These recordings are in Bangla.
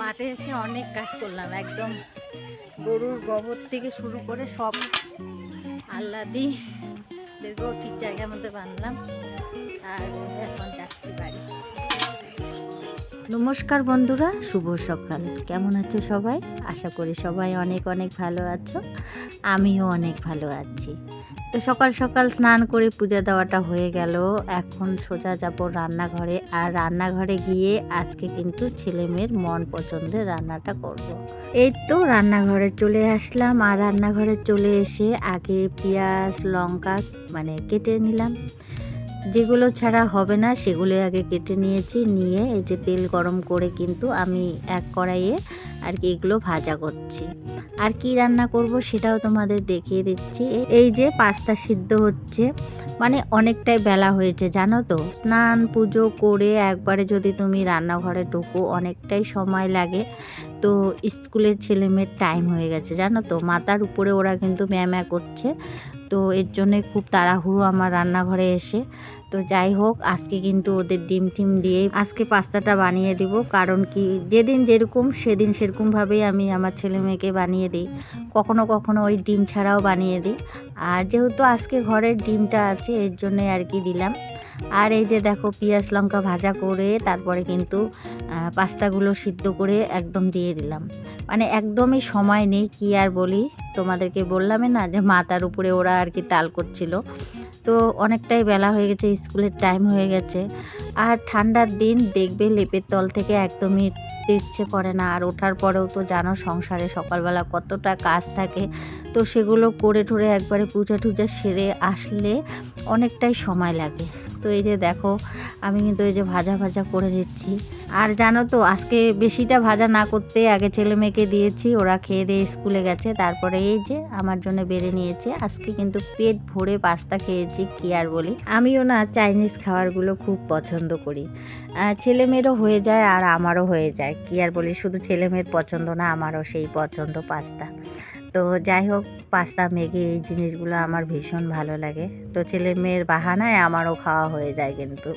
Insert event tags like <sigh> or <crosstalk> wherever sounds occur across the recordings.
মাঠে এসে অনেক কাজ করলাম, একদম গরুর গোবর থেকে শুরু করে সব আল্লাদি দেখব ঠিক জায়গার মধ্যে বানলাম আর এখন নমস্কার বন্ধুরা, শুভ সকাল। কেমন আছো সবাই? আশা করি সবাই অনেক অনেক ভালো আছো। আমিও অনেক ভালো আছি। তো সকাল সকাল স্নান করে পূজা দেওয়াটা হয়ে গেল। এখন সোজা যাব রান্নাঘরে আর রান্নাঘরে গিয়ে আজকে কিন্তু ছেলে মেয়ের মন পছন্দের রান্নাটা করব। এই তো রান্নাঘরে চলে আসলাম আর রান্নাঘরে চলে এসে আগে পেঁয়াজ, লঙ্কা মানে কেটে নিলাম। যেগুলো ছাড়া হবে না সেগুলো আগে কেটে নিয়েছি, নিয়ে এই যে তেল গরম করে কিন্তু আমি এক কড়াইয়ে আর কি এগুলো ভাজা করছি। আর কি রান্না করব সেটাও তোমাদের দেখিয়ে দিচ্ছি। এই যে পাস্তা সিদ্ধ হচ্ছে মানে অনেকটাই বেলা হয়েছে, জানো তো? স্নান, পুজো করে একবারে যদি তুমি রান্নাঘরে ঢুকো, অনেকটাই সময় লাগে। তো স্কুলের ছেলেমেয়ের টাইম হয়ে গেছে, জানো তো? মাথার উপরে ওরা কিন্তু ম্যামা করছে। তো এর জন্যে খুব তাড়াহুড়ো আমার রান্নাঘরে এসে। তো যাই হোক, আজকে কিন্তু ওদের ডিম টিম দিয়ে আজকে পাস্তাটা বানিয়ে দিব। কারণ কি, যেদিন যেরকম, সেদিন সেরকমভাবেই আমি আমার ছেলে মেয়েকে বানিয়ে দিই। কখনো কখনো ওই ডিম ছাড়াও বানিয়ে দিই। আর যেহেতু আজকে ঘরের ডিমটা আছে, এর জন্যে আর কি দিলাম। আর এই যে দেখো, পেঁয়াজ লঙ্কা ভাজা করে তারপরে কিন্তু পাস্তাগুলো সিদ্ধ করে একদম দিয়ে দিলাম। মানে একদমই সময় নেই, কি আর বলি। তোমাদেরকে বললামই না যে মাথার উপরে ওরা আর কি তাল করছিল। তো অনেকটাই বেলা হয়ে গেছে, স্কুলের টাইম হয়ে গেছে। আর ঠান্ডার দিন দেখবে লেপের তল থেকে একদমই ইচ্ছে করে না। আর ওঠার পরেও তো জানো সংসারে সকালবেলা কতটা কাজ থাকে। তো সেগুলো করে ঠরে একবারে পূজা টুজা সেরে আসলে অনেকটাই সময় লাগে। তো এই যে দেখো, আমি কিন্তু এই যে ভাজা ভাজা করে নিচ্ছি। আর জানো তো, আজকে বেশিটা ভাজা না করতে আগে ছেলে মেয়েকে দিয়েছি, ওরা খেয়ে দিয়ে স্কুলে গেছে। তারপরে এই যে আমার জন্য বেড়ে নিয়েছে। আজকে কিন্তু পেট ভরে পাস্তা খেয়েছি, কি আর বলি। আমিও না চাইনিজ খাবারগুলো খুব পছন্দ করি। ছেলে মেয়েরও হয়ে যায় আর আমারও হয়ে যায়। কি আর বলি, শুধু ছেলে মেয়ের পছন্দ না, আমারও সেই পছন্দ পাস্তা। তো যাই হোক, পাস্তা, ম্যাগি এই জিনিসগুলো আমার ভীষণ ভালো লাগে। তো ছেলে মেয়ের বাহানায় আমারও খাওয়া হয়ে যায় কিন্তু।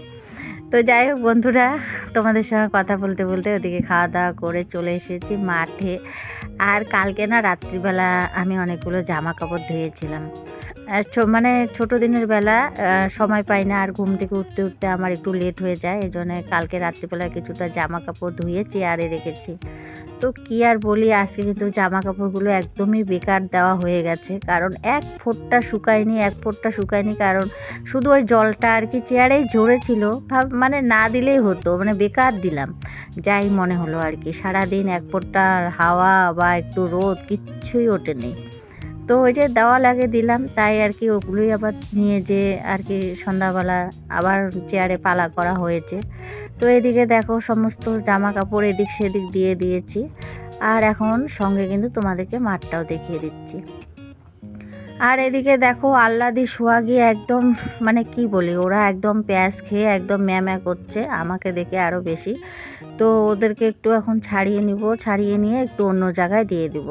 তো যাই হোক বন্ধুরা, তোমাদের সঙ্গে কথা বলতে বলতে ওদিকে খাওয়া দাওয়া করে চলে এসেছি মাঠে। আর কালকে না রাত্রিবেলা আমি অনেকগুলো জামা কাপড় ধুয়েছিলাম। মানে ছোটো দিনের বেলা সময় পাই না আর ঘুম থেকে উঠতে উঠতে আমার একটু লেট হয়ে যায়, এই জন্য কালকে রাত্রিবেলা কিছুটা জামা কাপড় ধুয়ে চেয়ারে রেখেছি। তো কি আর বলি, আজকে কিন্তু জামা কাপড়গুলো একদমই বেকার দেওয়া হয়ে গেছে, কারণ এক ফোঁটটা শুকায়নি, এক ফোঁটটা শুকায়নি, কারণ শুধু ওই জলটা আর কি চেয়ারেই ঝরেছিল, ভাব মানে না দিলেই হতো মানে বেকার দিলাম। যাই মনে হলো আর কি, সারাদিন এক ফোঁটটা হাওয়া বা একটু রোদ, কিচ্ছুই ওঠেনি। তো ওই যে দেওয়া লাগে দিলাম, তাই আর কি ওগুলোই আবার নিয়ে যে আর কি সন্ধ্যাবেলা আবার চেয়ারে পালা করা হয়েছে। তো এদিকে দেখো সমস্ত জামা কাপড় এদিক সেদিক দিয়ে দিয়েছি, আর এখন সঙ্গে কিন্তু তোমাদেরকে মাঠটাও দেখিয়ে দিচ্ছি। আর এদিকে দেখো আল্লাদি সোহাগি একদম মানে কি বলি, ওরা একদম প্যাঁচ খেয়ে একদম ম্যাম্যা করছে, আমাকে দেখে আরও বেশি। তো ওদেরকে একটু এখন ছাড়িয়ে নিব, ছাড়িয়ে নিয়ে একটু অন্য জায়গায় দিয়ে দিব।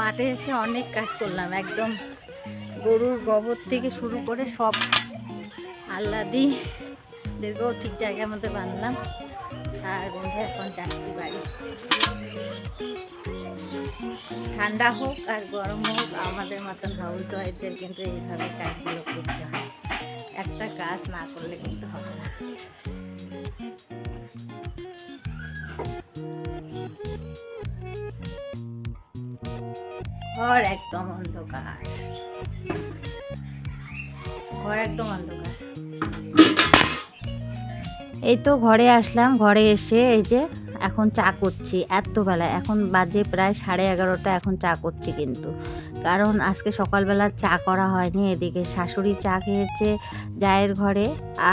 মাঠে এসে অনেক কাজ করলাম, একদম গরুর গোবর থেকে শুরু করে সব আল্লাদি দেখো ঠিক জায়গার মধ্যে বাঁধলাম, আর বন্ধু এখন যাচ্ছি বাড়ি। ঠান্ডা হোক আর গরম হোক, আমাদের মতন হাউস ওয়াইফদের কিন্তু এইভাবে কাজগুলো করতে হয়। একটা কাজ না করলে কিন্তু হবে না। ঘর একদম অন্ধকার। ঘর একদম অন্ধকার। এই তো ঘরে আসলাম, ঘরে এসে এই যে এখন চা করছি, এত বেলা। এখন বাজে প্রায় সাড়ে এগারোটা, এখন চা করছি কিন্তু। কারণ আজকে সকালবেলা চা করা হয়নি, এদিকে শাশুড়ি চা খেয়েছে জায়ের ঘরে।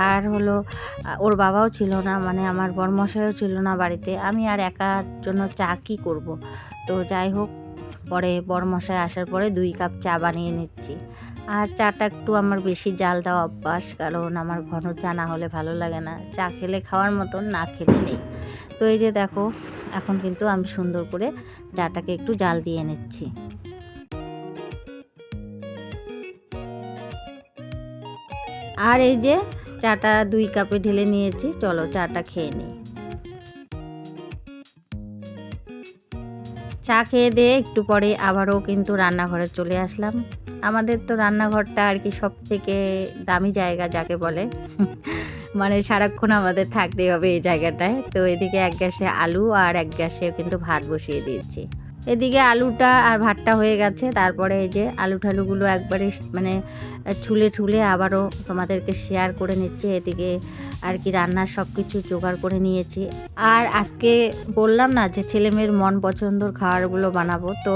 আর হলো, ওর বাবাও ছিল না মানে আমার বরমশাইও ছিল না বাড়িতে। আমি আর একার জন্য চা কী করব? তো যাই হোক পরে বরমশাই আসার পরে দুই কাপ চা বানিয়ে নিচ্ছি। আর চাটা একটু আমার বেশি জাল দেওয়া অভ্যাস, কারণ আমার ঘন চা না হলে ভালো লাগে না। চা খেলে খাওয়ার মতন না খেলে নেই। তো এই যে দেখো, এখন কিন্তু আমি সুন্দর করে চাটাকে একটু জাল দিয়ে নিচ্ছি। আর এই যে চাটা দুই কাপে ঢেলে নিয়েছি, চলো চাটা খেয়ে নিই। চা খেয়ে দিয়ে একটু পরে আবারও কিন্তু রান্নাঘরে চলে আসলাম। আমাদের তো রান্নাঘরটা আর কি সব থেকে দামি জায়গা যাকে বলে। <laughs> মানে সারাক্ষণ আমাদের থাকতেই হবে এই জায়গাটায়। তো এদিকে এক গ্যাসে আলু আর এক গ্যাসে কিন্তু ভাত বসিয়ে দিয়েছি। এদিকে আলুটা আর ভাতটা হয়ে গেছে। তারপরে এই যে আলু ঠালুগুলো একবারে মানে ছুলে ঠুলে আবারও তোমাদেরকে শেয়ার করে নিচ্ছে। এদিকে আর কি রান্নার সব কিছু জোগাড় করে নিয়েছি। আর আজকে বললাম না যে ছেলেমেয়ের মন পছন্দর খাবারগুলো বানাবো। তো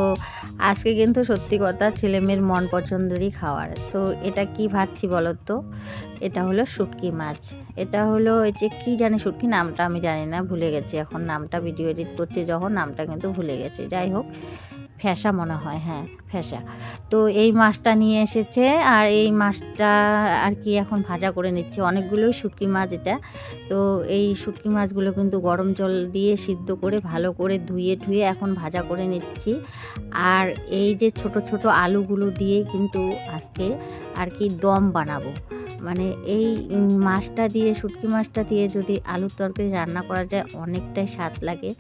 আজকে কিন্তু সত্যি কথা ছেলেমেয়ের মন পছন্দেরই খাওয়ার তো এটা কি ভাবছি বলো তো? এটা হলো শুটকি মাছ। এটা হলো এই যে কী জানি শুটকি? নামটা আমি জানি না, ভুলে গেছি। এখন নামটা ভিডিও এডিট করছি, যখন নামটা কিন্তু ভুলে গেছি। যাই হোক ফ্যাসা মনে হয় হ্যাঁ ফ্যাসা। তো এই মাছটা নিয়ে এসেছে আর এই মাছটা আর কি এখন ভাজা করে নিচ্ছে। অনেকগুলোই শুটকি মাছ এটা। তো এই শুটকি মাছগুলো কিন্তু গরম জল দিয়ে সিদ্ধ করে ভালো করে ধুয়ে ধুয়ে এখন ভাজা করে নিচ্ছি। আর এই যে ছোট ছোট আলুগুলো দিয়ে কিন্তু আজকে আর কি দম বানাবো। মানে এই মাছটা দিয়ে, শুটকি মাছটা দিয়ে যদি আলুর তরকারি রান্না করা যায়, অনেকটাই স্বাদ লাগে।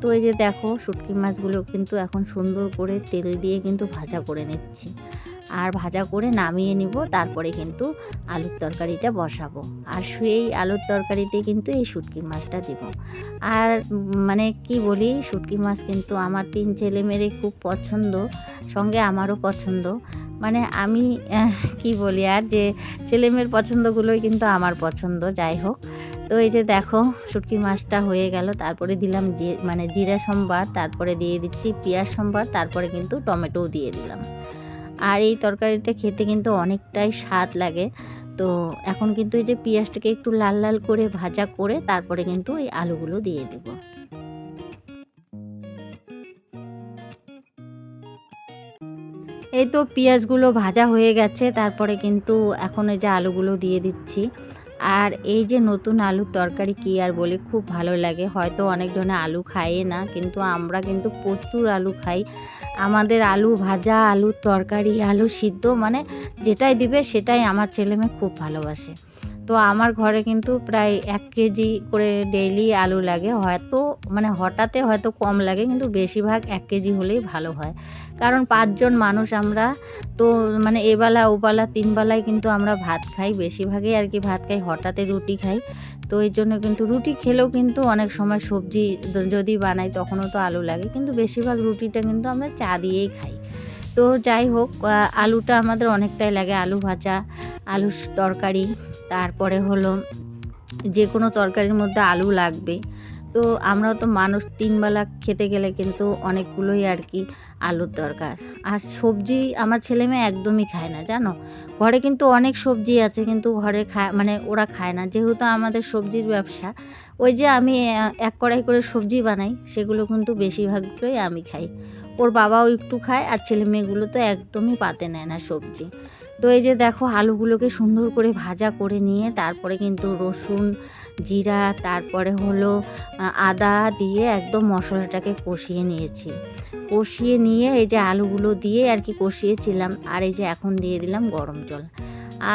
তো এই যে দেখো, শুটকি মাছগুলো কিন্তু এখন সুন্দর করে তেল দিয়ে কিন্তু ভাজা করে নিচ্ছি। আর ভাজা করে নামিয়ে নিব, তারপরে কিন্তু আলুর তরকারিটা বসাবো। আর সেই আলুর তরকারিতে কিন্তু এই শুটকি মাছটা দিব। আর মানে কি বলি, শুটকি মাছ কিন্তু আমার তিন ছেলে মেয়েরে খুব পছন্দ, সঙ্গে আমারও পছন্দ। মানে আমি, <laughs> কি বলি আর যে ছেলেমেয়ের পছন্দগুলোই কিন্তু আমার পছন্দ, যাই হোক। তো এই যে দেখো, শুটকি মাছটা হয়ে গেল, তারপরে দিলাম যে মানে জিরা সম্বার, তারপরে দিয়ে দিচ্ছি পেঁয়াজ সম্বার, তারপরে কিন্তু টমেটোও দিয়ে দিলাম। আর এই তরকারিটা খেতে কিন্তু অনেকটাই স্বাদ লাগে। তো এখন কিন্তু এই যে পেঁয়াজটাকে একটু লাল লাল করে ভাজা করে তারপরে কিন্তু এই আলুগুলো দিয়ে দেবো। এই তো পেঁয়াজগুলো ভাজা হয়ে গেছে, তারপরে কিন্তু এখন এই যে আলুগুলো দিয়ে দিচ্ছি। আর এই যে নতুন আলুর তরকারি কি আর বলি, খুব ভালো লাগে। হয়তো অনেক ধরনের আলু খায় না, কিন্তু আমরা কিন্তু প্রচুর আলু খাই। আমাদের আলু ভাজা, আলুর তরকারি, আলু সিদ্ধ মানে যেটাই দিবে সেটাই আমার ছেলেমেয়ে খুব ভালোবাসে। তো আমার ঘরে কিন্তু প্রায় এক কেজি করে ডেইলি আলু লাগে। হয়তো মানে হঠাৎে হয়তো কম লাগে, কিন্তু বেশিরভাগ এক কেজি হলেই ভালো হয়। কারণ পাঁচজন মানুষ আমরা, তো মানে এবেলা, ওবেলা, তিনবেলায় কিন্তু আমরা ভাত খাই। বেশিরভাগই আর কি ভাত খাই হঠাৎে রুটি খাই। তো এই জন্য কিন্তু রুটি খেলেও কিন্তু অনেক সময় সবজি যদি বানাই তখনও তো আলু লাগে। কিন্তু বেশিরভাগ রুটিটা কিন্তু আমরা চা দিয়েই খাই। তো যাই হোক আলুটা আমাদের অনেকটাই লাগে, আলু ভাজা, আলুর তরকারি, তারপরে হলো যে কোনো তরকারির মধ্যে আলু লাগবে। তো আমরাও তো মানুষ তিনবেলা খেতে গেলে কিন্তু অনেকগুলোই আর কি আলুর দরকার। আর সবজি আমার ছেলে মেয়ে একদমই খায় না, জানো? ঘরে কিন্তু অনেক সবজি আছে, কিন্তু ঘরে খায় মানে ওরা খায় না। যেহেতু আমাদের সবজির ব্যবসা, ওই যে আমি এক কড়াই করে সবজি বানাই, সেগুলো কিন্তু বেশিরভাগগুলোই আমি খাই। ওর বাবাও একটু খায় আর ছেলে মেয়েগুলো তো একদমই পাতে নেয় না সবজি। তো এই যে দেখো আলুগুলোকে সুন্দর করে ভাজা করে নিয়ে তারপরে কিন্তু রসুন, জিরা, তারপরে হলো আদা দিয়ে একদম মশলাটাকে কষিয়ে নিয়েছি। কষিয়ে নিয়ে এই যে আলুগুলো দিয়ে আর কি কষিয়েছিলাম। আর এই যে এখন দিয়ে দিলাম গরম জল।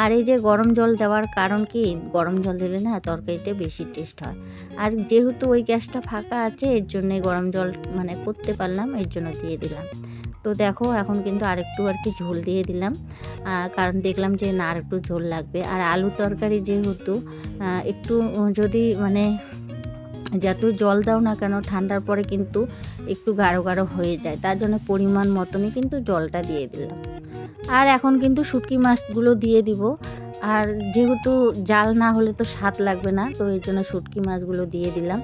আর এই যে গরম জল দেওয়ার কারণ কি? গরম জল দিলে না তরকারিটা বেশি টেস্ট হয়। আর যেহেতু ওই গ্যাসটা ফাঁকা আছে, এর জন্যে গরম জল মানে করতে পারলাম, এর জন্য দিয়ে দিলাম। তো দেখো, এখন কিন্তু আরেকটু আর কি ঝোল দিয়ে দিলাম। কারণ দেখলাম যে না আরেকটু ঝোল লাগবে। আর আলু তরকারি যেহেতু একটু যদি মানে যত জল দাও না কেন, ঠান্ডার পরে কিন্তু একটু গাঢ় গাঢ় হয়ে যায়। তার জন্য পরিমাণ মতনই কিন্তু জলটা দিয়ে দিলাম। আর এখন কিন্তু শুটকি মাছগুলো দিয়ে দিব। আর যেহেতু জাল না হলে তো স্বাদ লাগবে না, তো এই জন্য শুটকি মাছগুলো দিয়ে দিলাম।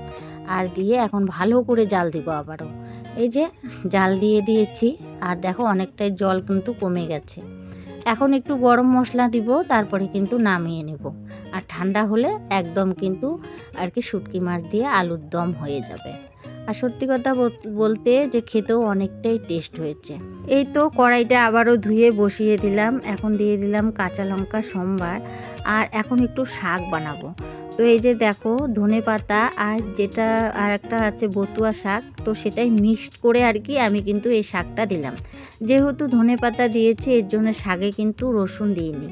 আর দিয়ে এখন ভালো করে জাল দিব আবারও। এই যে জাল দিয়ে দিয়েছি, আর দেখো অনেকটাই জল কিন্তু কমে গেছে। এখন একটু গরম মশলা দিব, তারপরে কিন্তু নামিয়ে নেব। আর ঠান্ডা হলে একদম কিন্তু আর কি শুটকি মাছ দিয়ে আলুর দম হয়ে যাবে। আর সত্যি কথা বলতে যে খেতেও অনেকটাই টেস্ট হয়েছে। এই তো কড়াইটা আবারও ধুয়ে বসিয়ে দিলাম, এখন দিয়ে দিলাম কাঁচা লঙ্কা, সোমবার, আর এখন একটু শাক বানাবো। তো এই যে দেখো, ধনে পাতা আর যেটা আর একটা আছে বতুয়া শাক, তো সেটাই মিক্সড করে আর কি আমি কিন্তু এই শাকটা দিলাম। যেহেতু ধনে পাতা দিয়েছি, এর জন্য শাকে কিন্তু রসুন দিইনি।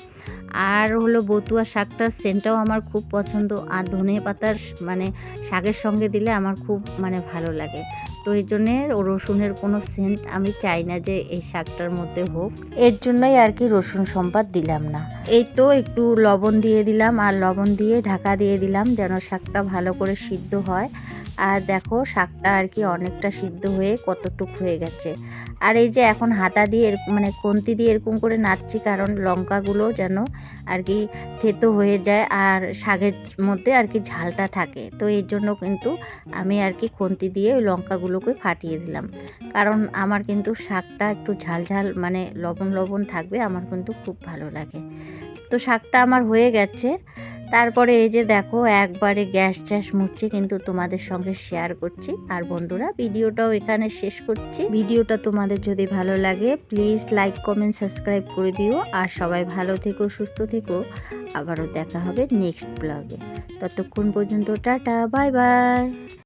আর হলো বতুয়া শাকটার সেন্টটাও আমার খুব পছন্দ, আর ধনে পাতার মানে শাকের সঙ্গে দিলে আমার খুব মানে ভালো লাগে। তো এই জন্যে রসুনের কোনো সেন্ট আমি চাই না যে এই শাকটার মধ্যে হোক। এর জন্যই আর কি রসুন সম্পাদ দিলাম না। এই তো একটু লবণ দিয়ে দিলাম, আর লবণ দিয়ে ঢাকা দিয়ে দিলাম যেন শাকটা ভালো করে সিদ্ধ হয়। আর দেখো শাকটা আর কি অনেকটা সিদ্ধ হয়ে কতটুক হয়ে গেছে। আর এই যে এখন হাতা দিয়ে মানে খুন্তি দিয়ে এরকম করে নাড়ছি কারণ লঙ্কাগুলো যেন আর কি থেতো হয়ে যায় আর শাকের মধ্যে আর কি ঝালটা থাকে। তো এই জন্য কিন্তু আমি আর কি খুন্তি দিয়ে ওই লঙ্কাগুলোকে ফাটিয়ে দিলাম। কারণ আমার কিন্তু শাকটা একটু ঝাল ঝাল মানে লবণ লবণ থাকবে, আমার কিন্তু খুব ভালো লাগে। তো শাকটা আমার হয়ে গেছে। তারপরে এই যে দেখো, একবারে গ্যাস ট্যাস মুছছে কিন্তু তোমাদের সঙ্গে শেয়ার করছি। আর বন্ধুরা, ভিডিওটাও এখানে শেষ করছি। ভিডিওটা তোমাদের যদি ভালো লাগে প্লিজ লাইক কমেন্ট সাবস্ক্রাইব করে দিও। আর সবাই ভালো থেকো, সুস্থ থেকো। আবারও দেখা হবে নেক্সট ব্লগে ততক্ষণ পর্যন্ত টাটা বাই বাই